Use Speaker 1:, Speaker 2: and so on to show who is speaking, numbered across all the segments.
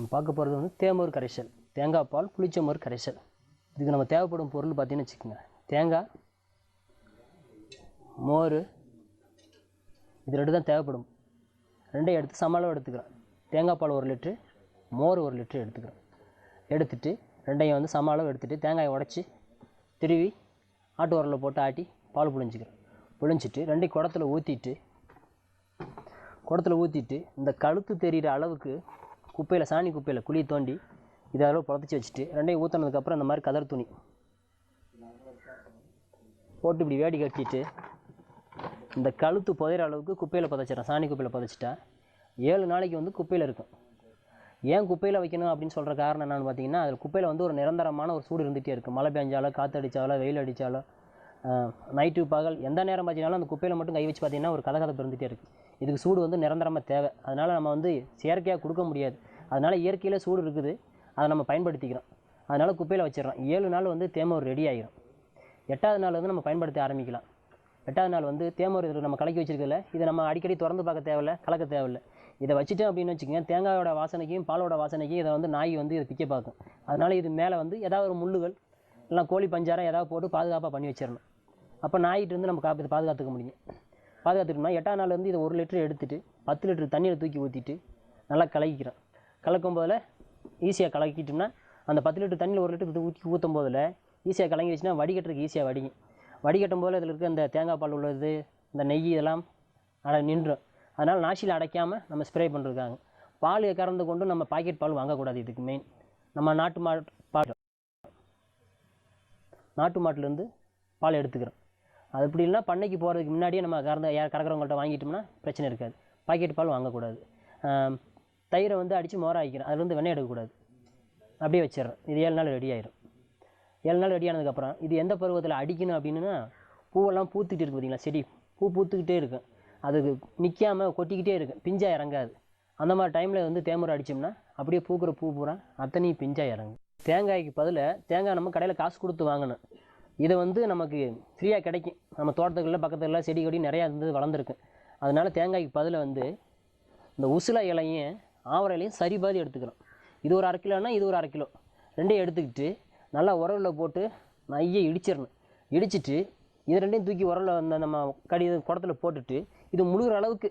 Speaker 1: நம்ம பார்க்க போகிறது வந்து தேமோர் கரைசல். தேங்காய் பால் புளிச்சமோர் கரைசல். இதுக்கு நம்ம தேவைப்படும் பொருள் பார்த்தீங்கன்னு வச்சுக்கோங்க. தேங்காய் மோர் இது ரெண்டு தான் தேவைப்படும். ரெண்டையும் எடுத்து சம எடுத்துக்கிறோம். தேங்காய் பால் ஒரு லிட்ரு மோர் ஒரு லிட்ரு எடுத்துக்கிறோம். எடுத்துட்டு ரெண்டையும் வந்து சம எடுத்துகிட்டு தேங்காயை உடச்சி திருவி ஆட்டு உரலில் போட்டு ஆட்டி பால் புழிஞ்சிக்கிறோம். புழிஞ்சிட்டு ரெண்டையும் குடத்துல ஊற்றிட்டு குடத்தில் ஊற்றிட்டு இந்த கழுத்து தெரிகிற அளவுக்கு குப்பையில் சாணி குப்பையில் குழி தோண்டி இதை அளவு புழத்திச்சு வச்சுட்டு ரெண்டையும் ஊற்றினதுக்கப்புறம் இந்த மாதிரி கதர் துணி. போட்டு இப்படி வேடி கட்டிட்டு இந்த கழுத்து புதையிற அளவுக்கு குப்பையில் புதைச்சிடறேன். சாணி குப்பையில் புதைச்சிட்டா ஏழு நாளைக்கு வந்து குப்பையில் இருக்கும். ஏன் குப்பையில் வைக்கணும் அப்படின்னு சொல்கிற காரணம் என்னென்னு பார்த்தீங்கன்னா அதில் குப்பையில் வந்து ஒரு நிரந்தரமான ஒரு சூடு இருந்துகிட்டே இருக்குது மழை பெஞ்சாலோ காற்று அடித்தாலோ வெயில் அடித்தாலோ நைட்டு பகல் எந்த நேரம் பார்த்தீங்கன்னாலும் அந்த குப்பையில் மட்டும் கை வச்சு பார்த்தீங்கன்னா ஒரு கதகதப்பு இருந்துகிட்டே இருக்குது இதுக்கு சூடு வந்து நிரந்தரமாக தேவை. அதனால் நம்ம வந்து செயற்கையாக கொடுக்க முடியாது. அதனால் இயற்கையில் சூடு இருக்குது. அதை நம்ம பயன்படுத்திக்கிறோம். அதனால் குப்பையில் வச்சிடறோம். ஏழு நாள் வந்து தேமூர் ரெடி ஆகிரும் எட்டாவது நாள் வந்து நம்ம பயன்படுத்த ஆரம்பிக்கலாம். எட்டாவது நாள் வந்து தேமோர் இதில் நம்ம கலக்கி வச்சிருக்கல இதை நம்ம அடிக்கடி திறந்து பார்க்க தேவையில்ல கலக்க தேவையில்ல. இதை வச்சுட்டோம் அப்படின்னு வச்சுக்கோங்க தேங்காயோட வாசனைக்கும் பாலோட வாசனைக்கும் இதை வந்து நாய் வந்து இதை பிக்க பார்க்கும் அதனால் இது மேலே வந்து ஏதாவது ஒரு முள்ளுகள் இல்லை கோழி பஞ்சாரம் ஏதாவது போட்டு பாதுகாப்பாக பண்ணி வச்சிடணும். அப்போ நாயிட்டு இருந்து நம்ம காப்பி பாதுகாத்துக்க முடியும். பாதுகாத்துக்கணும்னா எட்டாம் நாள் வந்து இதை ஒரு லிட்டர் எடுத்துட்டு பத்து லிட்டர் தண்ணியில் தூக்கி ஊற்றிட்டு நல்லா கலக்கிக்கிறோம். கலக்கும் போதில் ஈஸியாக கலக்கிட்டோம்னா அந்த பத்து லிட்டர் தண்ணியில் ஒரு லிட்டர் ஊற்றி ஊற்றும் போதில் ஈஸியாக கலங்கி வச்சுன்னா வடிகட்டுறதுக்கு ஈஸியாக வடிக்கும். வடிகட்டும் போது இதில் இருக்க இந்த தேங்காய் பால் உள்ளது இந்த நெய் இதெல்லாம் அட நின்றும். அதனால் நாசியில் அடைக்காமல் நம்ம ஸ்ப்ரே பண்ணுறதுக்காக பால் கறந்து கொண்டு நம்ம பாக்கெட் பால் வாங்கக்கூடாது இதுக்கு மெயின் நம்ம நாட்டு மாட்டு பால் நாட்டு மாட்டிலேருந்து பால் எடுத்துக்கிறோம். அது இப்படி இல்லைனா பண்ணைக்கு போகிறதுக்கு முன்னாடியே நம்ம கறந்த யார் கறக்கிறவங்கள்ட்ட வாங்கிட்டோம்னா பிரச்சனை இருக்காது. பாக்கெட் பால் வாங்கக்கூடாது. தயிரை வந்து அடித்து மோர ஆகிக்கிறேன் அதுலேருந்து வெண்ணெய் எடுக்கக்கூடாது. அப்படியே வச்சிடுறோம் இது ஏழு நாள் ரெடி ஆயிரும். ஏழு நாள் ரெடி ஆனதுக்கப்புறம் இது எந்த பருவத்தில் அடிக்கணும் அப்படின்னா பூவெல்லாம் பூத்துக்கிட்டு இருக்கு பார்த்தீங்களா செடி? பூ பூத்துக்கிட்டே இருக்கும் அதுக்கு நிற்காம கொட்டிக்கிட்டே இருக்கும் பிஞ்சா இறங்காது. அந்த மாதிரி டைமில் வந்து தேமுறை அடித்தோம்னா அப்படியே பூக்கிற பூ பூரா அத்தனையும் பிஞ்சாக இறங்கும். தேங்காய்க்கு பதில் தேங்காய் நம்ம கடையில் காசு கொடுத்து வாங்கணும். இது வந்து நமக்கு ஃப்ரீயாக கிடைக்கும். நம்ம தோட்டத்துக்குள்ள பக்கத்துல செடி கொடி நிறையா இருந்து வளர்ந்துருக்கு. அதனால் தேங்காய்க்கு பதில் வந்து இந்த உசுல இலையும் ஆவரையிலையும் இலையும் சரி பாதி எடுத்துக்கிறோம். இது ஒரு அரை கிலோனா இது ஒரு அரை கிலோ. ரெண்டையும் எடுத்துக்கிட்டு நல்லா உரவில் போட்டு நையை இடிச்சிடணும். இடிச்சிட்டு இது ரெண்டையும் தூக்கி உரவில் வந்து நம்ம கடி குடத்துல போட்டுட்டு இது முழுகிற அளவுக்கு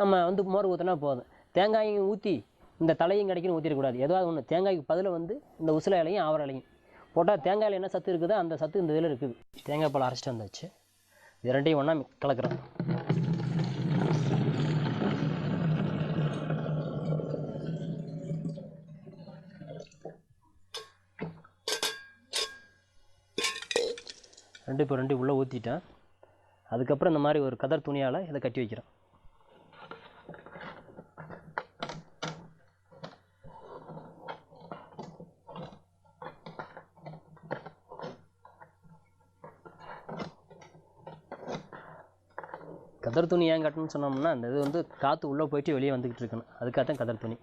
Speaker 1: நம்ம வந்து மோர் ஊற்றினா போதும். தேங்காயும் ஊற்றி இந்த தலையும் கிடைக்கணும் ஊற்றிடக்கூடாது ஏதாவது ஒன்று தேங்காய்க்கு பதில் வந்து இந்த உசில இலையும் ஆவர இலையும் போட்டால் தேங்காயில் என்ன சத்து இருக்குதோ அந்த சத்து இந்த இதில் இருக்குது. தேங்காய் பால் அரைச்சிட்டு வந்தாச்சு. இது ரெண்டையும் ஒன்றா கலக்கிறோம். ரெண்டு இப்போ ரெண்டு உள்ளே ஊற்றிட்டேன் அதுக்கப்புறம் இந்த மாதிரி ஒரு கதர் துணியால் இதை கட்டி வைக்கிறேன். கதர் துணி ஏன் கட்டணும்னு சொன்னோம்னா அந்த இது வந்து காற்று உள்ளே போயிட்டு வெளியே வந்துக்கிட்டு இருக்கணும் அதுக்காக தான் கதர் துணி.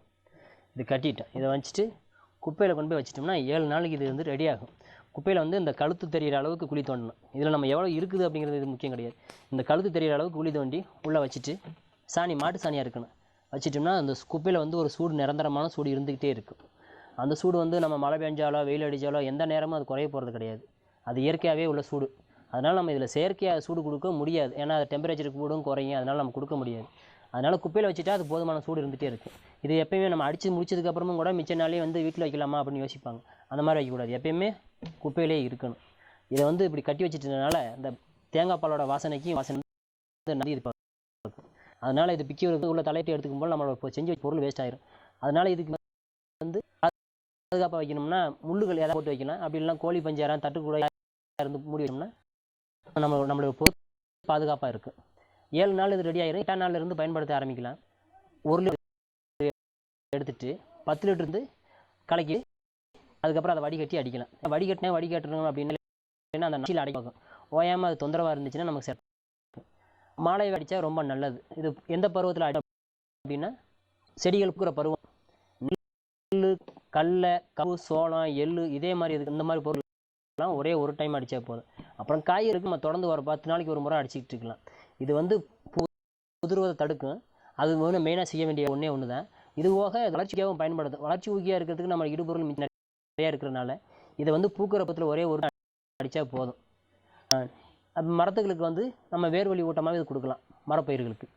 Speaker 1: இது கட்டிட்டேன். இதை வச்சுட்டு குப்பையில் கொண்டு போய் வச்சிட்டோம்னா ஏழு நாளைக்கு இது வந்து ரெடி ஆகும். குப்பையில் வந்து இந்த கழுத்து தெரியிற அளவுக்கு குழி தோண்டணும். இதில் நம்ம எவ்வளோ இருக்குது அப்படிங்கிறது இது முக்கியம் கிடையாது. இந்த கழுத்து தெரியிற அளவுக்கு குழி தோண்டி உள்ளே வச்சுட்டு சாணி மாட்டு சாணியாக இருக்கணும். வச்சிட்டோம்னா அந்த குப்பையில் வந்து ஒரு சூடு நிரந்தரமான சூடு இருந்துக்கிட்டே இருக்கும். அந்த சூடு வந்து நம்ம மழை பெஞ்சாலோ வெயில் அடித்தாலோ எந்த நேரமும் அது குறைய போகிறது கிடையாது. அது இயற்கையாகவே உள்ள சூடு. அதனால் நம்ம இதில் செயற்கையாக சூடு கொடுக்க முடியாது. ஏன்னா அது டெம்பரேச்சர் கூடும் குறையும். அதனால் நம்ம கொடுக்க முடியாது. அதனால் குப்பையில் வச்சுட்டா அது போதுமான சூடு இருந்துகிட்டே இருக்கும் இது எப்பயுமே நம்ம அடித்து முடிச்சதுக்கப்புறமும் கூட மிச்ச நாளே வந்து வீட்டில் வைக்கலாமா அப்படின்னு யோசிப்பாங்க. அந்த மாதிரி வைக்கக்கூடாது எப்பயுமே குப்பையிலே இருக்கணும். இதை வந்து இப்படி கட்டி வச்சுட்டதுனால இந்த தேங்காய் பாலோட வாசனைக்கும் வாசனை வந்து இருப்பாங்க அதனால் இது பிக்கி உள்ள தலையிட்டு எடுத்துக்கும் போது நம்மளோட செஞ்சு பொருள் வேஸ்ட் ஆயிரும். அதனால் இதுக்கு வந்து பாதுகாப்பாக வைக்கணும்னா முள்ளுகள் ஏதாவது போட்டு வைக்கலாம். அப்படி இல்லைனா கோழி பஞ்சாரம் தட்டுக்கூட இருந்து மூடி வைக்கணும்னா நம்ம நம்மளோட பொருள் பாதுகாப்பாக இருக்குது ஏழு நாள் இது ரெடி ஆயிரும். எட்டாம் நாள்லேருந்து பயன்படுத்த ஆரம்பிக்கலாம். ஒரு லிட்டர் எடுத்துட்டு பத்து லிட்டர் இருந்து கலக்கி அதுக்கப்புறம் அதை வடிகட்டி அடிக்கலாம். வடிகட்டினா வடிகட்டணும் அப்படின்னு அந்த நச்சில் அடைக்கும் ஓயாமல் அது தொந்தரவாக இருந்துச்சுன்னா நமக்கு செட் மாலை அடித்தா ரொம்ப நல்லது. இது எந்த பருவத்தில் அடி அப்படின்னா செடிகள் பூக்கிற பருவம். நெல் கடல கவு சோளம் எள்ளு இதே மாதிரி இதுக்கு இந்த மாதிரி பொருள் ஒரே ஒரு டைம் அடித்தா போதும். அப்புறம் காய் இருக்கு நம்ம தொடர்ந்து ஒரு பத்து நாளைக்கு ஒரு முறை அடிச்சுக்கிட்டு இருக்கலாம். இது வந்து பு- தடுக்கும். அது வந்து மெயினாக செய்ய வேண்டிய ஒன்றே ஒன்று தான் இது போக வளர்ச்சிக்காகவும் பயன்படுது. வளர்ச்சி ஊக்கியாக இருக்கிறதுக்கு நம்ம இடுபொருள் நிறையா இருக்கிறனால இதை வந்து பூக்கிற பத்தில் ஒரே ஒரு அடித்தா போதும். மரத்துகளுக்கு வந்து நம்ம வேர்வழி ஊட்டமாக இது கொடுக்கலாம். மரப்பயிர்களுக்கு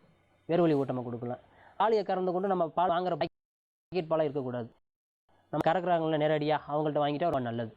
Speaker 1: வேர்வழி ஊட்டமாக கொடுக்கலாம். பாலியை கறந்து கொண்டு நம்ம பால் வாங்குற பாக்கெட் பாலாக இருக்கக்கூடாது. நம்ம கறக்குறாங்கள நேரடியாக அவங்கள்ட்ட வாங்கிட்டா ரொம்ப நல்லது.